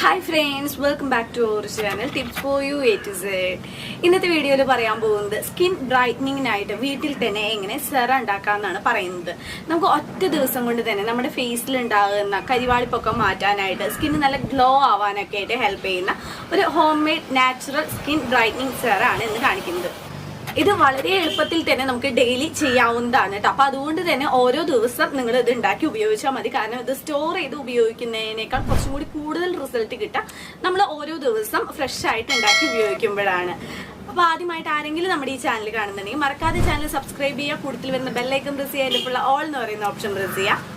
Hi friends welcome back to our channel tips for you at Z ഇന്നത്തെ വീഡിയോയിൽ പറയാൻ പോകുന്നത് സ്കിൻ ബ്രൈറ്റനിങ്ങിനായിട്ട് വീട്ടിൽ തന്നെ എങ്ങനെ സെറ ഉണ്ടാക്കാമെന്നാണ് പറയുന്നത്. നമുക്ക് ഒറ്റ ദിവസം കൊണ്ട് തന്നെ നമ്മുടെ ഫേസിൽ ഉണ്ടാകുന്ന കരിവാളിപ്പൊക്കെ മാറ്റാനായിട്ട് സ്കിൻ നല്ല ഗ്ലോ ആവാനൊക്കെ ആയിട്ട് ഹെൽപ്പ് ചെയ്യുന്ന ഒരു home made natural skin brightening സെറാണ് ഇന്ന് കാണിക്കുന്നത്. ഇത് വളരെ എളുപ്പത്തിൽ തന്നെ നമുക്ക് ഡെയിലി ചെയ്യാവുന്നതാണ് കേട്ടോ. അപ്പൊ അതുകൊണ്ട് തന്നെ ഓരോ ദിവസം നിങ്ങൾ ഇത് ഉണ്ടാക്കി ഉപയോഗിച്ചാൽ മതി. കാരണം ഇത് സ്റ്റോർ ചെയ്ത് ഉപയോഗിക്കുന്നതിനേക്കാൾ കുറച്ചും കൂടി കൂടുതൽ റിസൾട്ട് കിട്ടുക. നമ്മൾ ഓരോ ദിവസം ഫ്രഷ് ആയിട്ട് ഉണ്ടാക്കി ഉപയോഗിക്കുമ്പോഴാണ്. അപ്പൊ ആദ്യമായിട്ട് ആരെങ്കിലും നമ്മുടെ ഈ ചാനൽ കാണുന്നുണ്ടെങ്കിൽ മറക്കാതെ ചാനൽ സബ്സ്ക്രൈബ് ചെയ്യുക. കൂടുതൽ വരുന്ന ബെല്ലൈക്കൺ പ്രസ് ചെയ്യുക. അതിലുള്ള ഓൾ എന്ന് പറയുന്ന ഓപ്ഷൻ പ്രസ് ചെയ്യുക.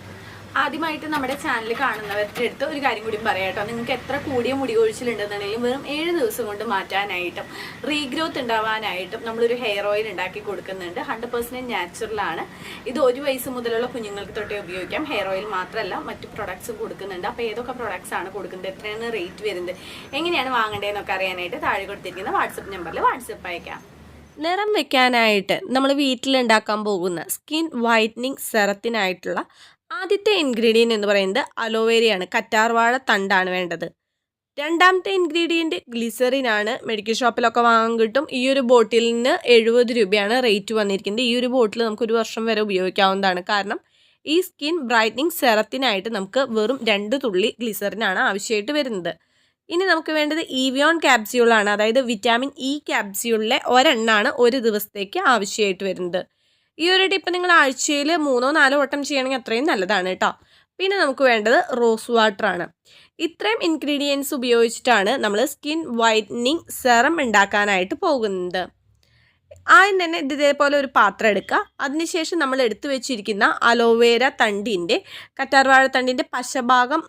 ആദ്യമായിട്ട് നമ്മുടെ ചാനൽ കാണുന്നവരുടെ അടുത്ത് ഒരു കാര്യം കൂടി പറയാം കേട്ടോ. നിങ്ങൾക്ക് എത്ര കൂടിയ മുടി കൊഴിച്ചിലുണ്ടെന്നുണ്ടെങ്കിലും വെറും ഏഴ് ദിവസം കൊണ്ട് മാറ്റാനായിട്ടും റീഗ്രോത്ത് ഉണ്ടാവാനായിട്ടും നമ്മളൊരു ഹെയർ ഓയിൽ ഉണ്ടാക്കി കൊടുക്കുന്നുണ്ട്. ഹൺഡ്രഡ് പെർസെന്റ് നാച്ചുറലാണ് ഇത് ഒരു വയസ്സ് മുതലുള്ള കുഞ്ഞുങ്ങൾക്ക് തൊട്ടേ ഉപയോഗിക്കാം. ഹെയർ ഓയിൽ മാത്രമല്ല മറ്റു പ്രൊഡക്ട്സും കൊടുക്കുന്നുണ്ട്. അപ്പോൾ ഏതൊക്കെ പ്രൊഡക്ട്സ് ആണ് കൊടുക്കുന്നത്? എത്രയാണ് റേറ്റ് വരുന്നത്? എങ്ങനെയാണ് വാങ്ങേണ്ടതെന്നൊക്കെ അറിയാനായിട്ട് താഴെ കൊടുത്തിരിക്കുന്ന വാട്സപ്പ് നമ്പറിൽ വാട്സപ്പ് അയക്കാം. നിറം വെക്കാനായിട്ട് നമ്മൾ വീട്ടിലുണ്ടാക്കാൻ പോകുന്ന സ്കിൻ വൈറ്റനിങ് സെറത്തിനായിട്ടുള്ള ആദ്യത്തെ ഇൻഗ്രീഡിയന്റ് എന്ന് പറയുന്നത് അലോവേരയാണ്. കറ്റാർവാഴ തണ്ടാണ് വേണ്ടത്. രണ്ടാമത്തെ ഇൻഗ്രീഡിയന്റ് ഗ്ലിസറിനാണ് മെഡിക്കൽ ഷോപ്പിലൊക്കെ വാങ്ങാൻ കിട്ടും. ഈ ഒരു ബോട്ടിലിന് എഴുപത് രൂപയാണ് റേറ്റ് വന്നിരിക്കുന്നത്. ഈ ഒരു ബോട്ടിൽ നമുക്ക് ഒരു വർഷം വരെ ഉപയോഗിക്കാവുന്നതാണ്. കാരണം ഈ സ്കിൻ ബ്രൈറ്റനിങ് സെറത്തിനായിട്ട് നമുക്ക് വെറും രണ്ട് തുള്ളി ഗ്ലിസറിനാണ് ആവശ്യമായിട്ട് വരുന്നത്. ഇനി നമുക്ക് വേണ്ടത് ഈവിയോൺ ക്യാപ്സ്യൂളാണ് അതായത് വിറ്റാമിൻ ഇ ക്യാപ്സ്യൂളിലെ ഒരെണ്ണാണ് ഒരു ദിവസത്തേക്ക് ആവശ്യമായിട്ട് വരുന്നത്. ഈ ഒരു ടിപ്പ് നിങ്ങൾ ആഴ്ചയിൽ മൂന്നോ നാലോ വട്ടം ചെയ്യണമെങ്കിൽ അത്രയും നല്ലതാണ് കേട്ടോ പിന്നെ നമുക്ക് വേണ്ടത് റോസ് വാട്ടർ ആണ്. ഇത്രയും ഇൻഗ്രീഡിയൻസ് ഉപയോഗിച്ചിട്ടാണ് നമ്മൾ സ്കിൻ വൈറ്റനിങ് സെറം ഉണ്ടാക്കാനായിട്ട് പോകുന്നത്. ആദ്യം തന്നെ ഇത് ഇതേപോലെ ഒരു പാത്രം എടുക്കുക. അതിനുശേഷം നമ്മൾ എടുത്തു വെച്ചിരിക്കുന്ന അലോവേര തണ്ടിന്റെ കറ്റാർവാഴ തണ്ടിന്റെ പശഭാഗം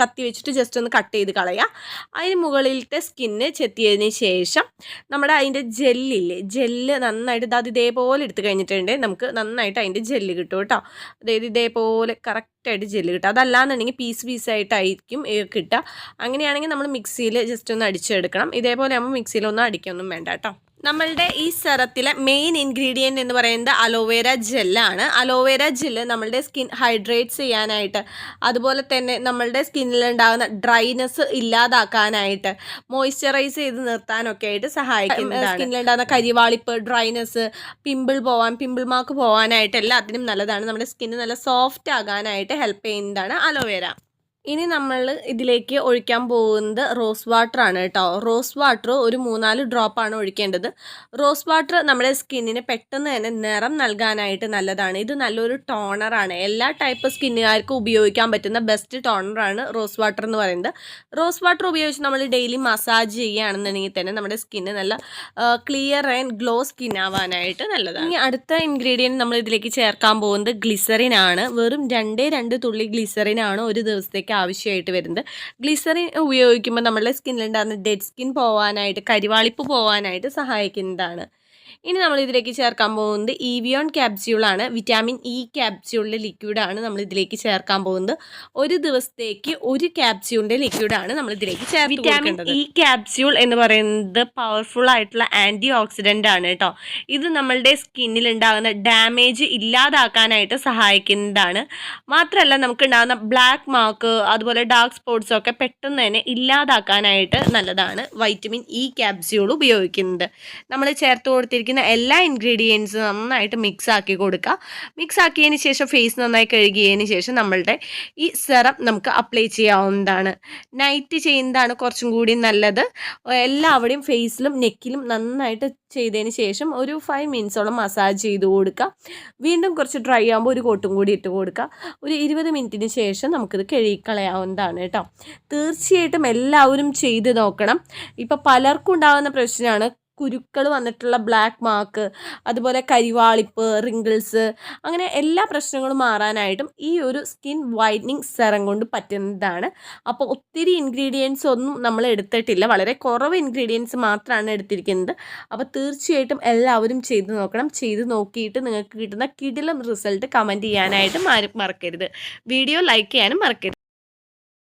കത്തി വെച്ചിട്ട് ജസ്റ്റ് ഒന്ന് കട്ട് ചെയ്ത് കളയുക. അതിന് മുകളിലത്തെ സ്കിന്ന് ചെത്തിയതിന് ശേഷം നമ്മുടെ അതിന്റെ ജെല്ലില്ലേ ജെല്ല് നന്നായിട്ട് അത് ഇതേപോലെ എടുത്തു കഴിഞ്ഞിട്ടുണ്ട്. നമുക്ക് നന്നായിട്ട് അതിന്റെ ജെല്ല് കിട്ടും കേട്ടോ. അതായത് ഇതേപോലെ കറക്റ്റായിട്ട് ജെല്ല് കിട്ടും. അതല്ലാന്നുണ്ടെങ്കിൽ പീസ് പീസായിട്ടായിരിക്കും കിട്ടുക. അങ്ങനെയാണെങ്കിൽ നമ്മൾ മിക്സിയിൽ ജസ്റ്റ് ഒന്ന് അടിച്ചെടുക്കണം. ഇതേപോലെ ആകുമ്പോൾ മിക്സിയിലൊന്നും അടിക്കൊന്നും വേണ്ട കേട്ടോ. നമ്മളുടെ ഈ സെറത്തിലെ മെയിൻ ഇൻഗ്രീഡിയന്റ് എന്ന് പറയുന്നത് അലോവേര ജെല്ലാണ് അലോവേര ജെല്ല് നമ്മളുടെ സ്കിൻ ഹൈഡ്രേറ്റ് ചെയ്യാനായിട്ട് അതുപോലെ തന്നെ നമ്മളുടെ സ്കിന്നിലുണ്ടാകുന്ന ഡ്രൈനെസ് ഇല്ലാതാക്കാനായിട്ട് മോയ്സ്ചറൈസ് ചെയ്ത് നിർത്താനൊക്കെ ആയിട്ട് സഹായിക്കുന്നതാണ് സ്കിന്നിലുണ്ടാകുന്ന കരിവാളിപ്പ് ഡ്രൈനെസ് പിമ്പിൾ പോവാൻ പിമ്പിൾ മാർക്ക് പോകാനായിട്ട് എല്ലാത്തിനും നല്ലതാണ്. നമ്മുടെ സ്കിന്ന് നല്ല സോഫ്റ്റ് ആകാനായിട്ട് ഹെൽപ്പ് ചെയ്യുന്നതാണ് അലോവേര ഇനി നമ്മൾ ഇതിലേക്ക് ഒഴിക്കാൻ പോകുന്നത് റോസ് വാട്ടർ ആണ് കേട്ടോ. റോസ് വാട്ടർ ഒരു മൂന്നാൽ ആണ് ഒഴിക്കേണ്ടത്. റോസ് വാട്ടർ നമ്മുടെ സ്കിന്നിന് പെട്ടെന്ന് തന്നെ നിറം നൽകാനായിട്ട് നല്ലതാണ്. ഇത് നല്ലൊരു ടോണറാണ് എല്ലാ ടൈപ്പ് സ്കിന്നുകാർക്കും ഉപയോഗിക്കാൻ പറ്റുന്ന ബെസ്റ്റ് ടോണറാണ് റോസ് വാട്ടർ എന്ന് പറയുന്നത്. റോസ് വാട്ടർ ഉപയോഗിച്ച് നമ്മൾ ഡെയിലി മസാജ് ചെയ്യുകയാണെന്നുണ്ടെങ്കിൽ തന്നെ നമ്മുടെ സ്കിന്ന് നല്ല ക്ലിയർ ആൻഡ് ഗ്ലോ സ്കിൻ ആവാനായിട്ട് നല്ലതാണ്. ഇനി അടുത്ത ഇൻഗ്രീഡിയന്റ് നമ്മൾ ഇതിലേക്ക് ചേർക്കാൻ പോകുന്നത് ഗ്ലിസറിൻ ആണ്. വെറും രണ്ടേ രണ്ട് തുള്ളി ഗ്ലിസറിൻ ആണ് ഒരു ദിവസത്തേക്ക് ആവശ്യമായിട്ട് വരുന്നത്. ഗ്ലിസറിൻ ഉപയോഗിക്കുമ്പോൾ നമ്മളുടെ സ്കിന്നിലുണ്ടാകുന്ന ഡെഡ് സ്കിൻ പോകാനായിട്ട് കരിവാളിപ്പ് പോകാനായിട്ട് സഹായിക്കുന്നതാണ്. ഇനി നമ്മൾ ഇതിലേക്ക് ചേർക്കാൻ പോകുന്നത് ഇവിയോൺ ക്യാപ്സ്യൂളാണ് വിറ്റാമിൻ ഇ ക്യാപ്സ്യൂളിന്റെ ലിക്വിഡാണ് നമ്മൾ ഇതിലേക്ക് ചേർക്കാൻ പോകുന്നത്. ഒരു ദിവസത്തേക്ക് ഒരു ക്യാപ്സ്യൂളിന്റെ ലിക്വിഡാണ് നമ്മൾ ഇതിലേക്ക് ചേർത്ത് വിറ്റാമിൻ ഇ ക്യാപ്സ്യൂൾ എന്ന് പറയുന്നത് പവർഫുൾ ആയിട്ടുള്ള ആന്റി ഓക്സിഡന്റ് ആണ് കേട്ടോ ഇത് നമ്മളുടെ സ്കിന്നിൽ ഉണ്ടാകുന്ന ഡാമേജ് ഇല്ലാതാക്കാനായിട്ട് സഹായിക്കുന്നതാണ്. മാത്രമല്ല നമുക്ക് ഉണ്ടാകുന്ന ബ്ലാക്ക് മാർക്ക് അതുപോലെ ഡാർക്ക് സ്പോട്ട്സ് ഒക്കെ പെട്ടെന്ന് തന്നെ ഇല്ലാതാക്കാനായിട്ട് നല്ലതാണ് വൈറ്റമിൻ ഇ ക്യാപ്സ്യൂൾ ഉപയോഗിക്കുന്നത്. നമ്മൾ ചേർത്ത് കൊടുത്തിരിക്കുന്ന എല്ലാ ഇൻഗ്രീഡിയൻസും നന്നായിട്ട് മിക്സ് ആക്കി കൊടുക്കുക മിക്സ് ആക്കിയതിന് ശേഷം ഫേസ് നന്നായി കഴുകിയതിന് ശേഷം നമ്മളുടെ ഈ സെറം നമുക്ക് അപ്ലൈ ചെയ്യാവുന്നതാണ്. നൈറ്റ് ചെയ്യുന്നതാണ് കുറച്ചും കൂടി നല്ലത്. എല്ലാവിടെയും ഫേസിലും നെക്കിലും നന്നായിട്ട് ചെയ്തതിന് ശേഷം ഒരു ഫൈവ് മിനിറ്റ്സോളം മസാജ് ചെയ്ത് കൊടുക്കുക വീണ്ടും കുറച്ച് ഡ്രൈ ആകുമ്പോൾ ഒരു കോട്ടും കൂടി ഇട്ട് കൊടുക്കുക ഒരു ഇരുപത് മിനിറ്റിന് ശേഷം നമുക്കിത് കഴുകിക്കളയാവുന്നതാണ് കേട്ടോ. തീർച്ചയായിട്ടും എല്ലാവരും ചെയ്ത് നോക്കണം. ഇപ്പം പലർക്കും ഉണ്ടാകുന്ന പ്രശ്നമാണ് കുരുക്കൾ വന്നിട്ടുള്ള ബ്ലാക്ക് മാർക്ക് അതുപോലെ കരിവാളിപ്പ് റിങ്കിൾസ് അങ്ങനെ എല്ലാ പ്രശ്നങ്ങളും മാറാനായിട്ടും ഈ ഒരു സ്കിൻ വൈറ്റനിങ് സെറം കൊണ്ട് പറ്റുന്നതാണ്. അപ്പോൾ ഒത്തിരി ഇൻഗ്രീഡിയൻസ് ഒന്നും നമ്മൾ എടുത്തിട്ടില്ല. വളരെ കുറവ് ഇൻഗ്രീഡിയൻസ് മാത്രമാണ് എടുത്തിരിക്കുന്നത്. അപ്പോൾ തീർച്ചയായിട്ടും എല്ലാവരും ചെയ്ത് നോക്കണം. ചെയ്ത് നോക്കിയിട്ട് നിങ്ങൾക്ക് കിട്ടുന്ന കിടിലം റിസൾട്ട് കമന്റ് ചെയ്യാനായിട്ട് മറക്കരുത്. വീഡിയോ ലൈക്ക് ചെയ്യാനും മറക്കരുത്.